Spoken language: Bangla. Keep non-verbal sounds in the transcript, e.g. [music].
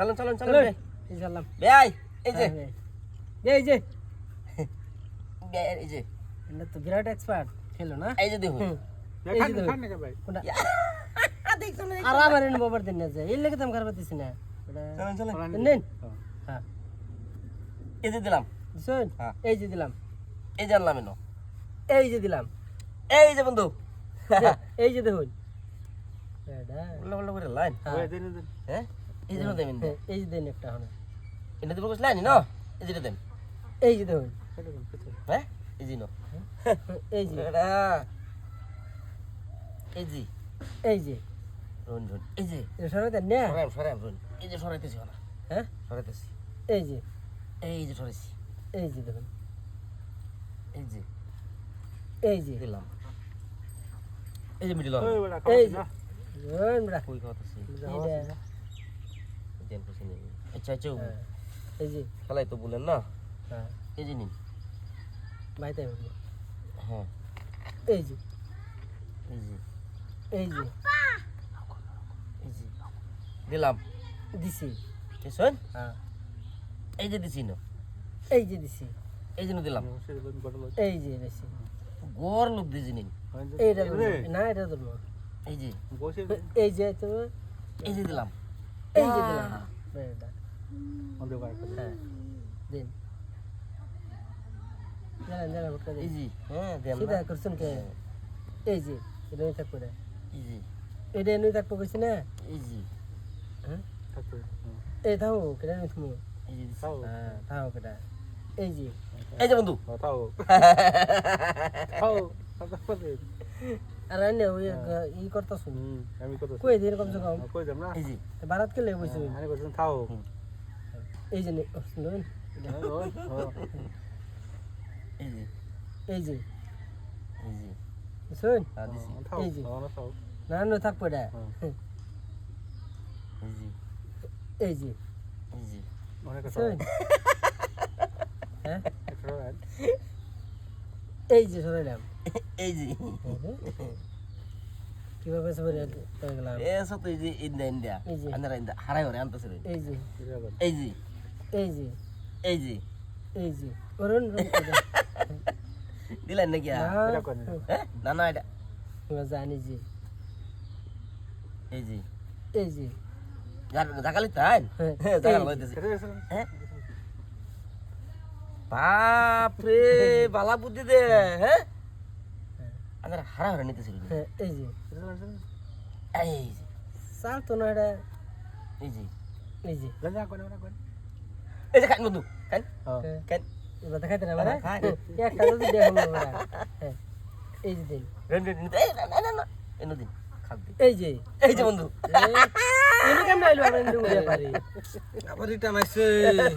চলেন চলেন চলেন। এই চাললাম বেয়াই এই যে। হ্যাঁ, বে। এই যে। [laughs] বে, এই যে। এটা তো বিরাট এক্সপার্ট খেলো না? এই যে দেখুন। এই যে দেখুন। খান না কে ভাই? কোনটা? [laughs] আর আমার এনে বাবার দিন না যে। এই লেগে তো আমি দিছি না। ওটা চলেন চলেন। নেন হ্যাঁ। এই যে দিলাম। দিছেন? হ্যাঁ। এই যে দিলাম। এই যে আনলাম এনো। এই যে দিলাম। এই যে বন্ধু। এই যে দেখুন। [laughs] লাইন। হ্যাঁ, হ্যাঁ? এই যে দেবেন হ্যাঁ, এই যে দেন একটা হনে এটা দিব কইছ লাইন না এই যে দেন। এই যে কিছু হ্যাঁ? এই যে নো [laughs] এই যে। এটা। এই যে। এই যে। রুন রুন এই যে। এটা সরাই দেন না সরাই সরাই রুন এই যে সরাইতেছি না হ্যাঁ? সরাইতেছি। এই যে। এই যে সরাইছি। এই যে দেখুন এই যে। এই যে। দিলাম। এই যে মিডিল এই যে না ওই বড়া কই এইটা দেন খুশি নেই আচ্ছা আচ্ছা হ্যাঁ, এই যে। খেলাই তো বলেন না? হ্যাঁ। এই যে নিন। বাইতে হবে হ্যাঁ। এই যে। এই যে। এই যে। এই যে। দিলাম। দিছি। দেখছেন হ্যাঁ। এই যে দিছি না। এই যে দিছি। এই জন্য দিলাম। এই যে দিছি। গর লোক দিয়েছি নিন। এইটা না এটা ধরবো এই যে। এই যে এই যে দিলাম। এই যে দিলাম। এটা আমাদের বার করে হ্যাঁ। দিন। জানা জানা ভোটটা এই দিন যে হ্যাঁ দেন সিধা করছেন কে? এই যে এটা নিয়ে থাকব না এই যে এটা নিয়ে থাকব কইছি না? এই যে হ্যাঁ? থাকতে এই থাও কেটা নিয়ে এই যে হ্যাঁ থাও কেটা। এই যে। এই যে বন্ধু। খাও খাও [laughs] ওই ই করতে আমি কত কই দিন কমসে কম? কই যাব না? এই যে কে আমি এই যে এই যে এই যে এই যে শুন হ্যাঁ দিছি। খাও এই যে। না না থাকব এটা হ্যাঁ। এই যে এই যে এই যে অনেক হ্যাঁ? এই যে সরাইলাম এই যে কীভাবে সবাই করে গেলাম এসো তো এই যে ইন্দা ইন্দা। আন্দারা ইন্দা হারাই হরে আনতেছে রে এই যে এই যে এই যে এই যে এই যে অরুণ দিলেন নাকি হ্যাঁ না না এটা জানি যে এই যে এই যে জাগালি তাই হ্যাঁ, হ্যাঁ জাগাল হ্যাঁ বাপ রে বালা বুদ্ধি দে হ্যাঁ আন্দারা হারা হরে নিতেছিল হ্যাঁ, এই যে। এই যে। চাল তো না এটা এই যে। এই যে। গঞ্জা কোন না কোন এই যে খান বন্ধু খান। হ্যাঁ। খান। এবার দেখাইতে না মানে খাই। একটা যদি হ্যাঁ এই যে দিন। রেন রেন এই না না না না। এনো দিন এই যে। এই যে বন্ধু। এনে কেমন আইলো আমরা পারি আবার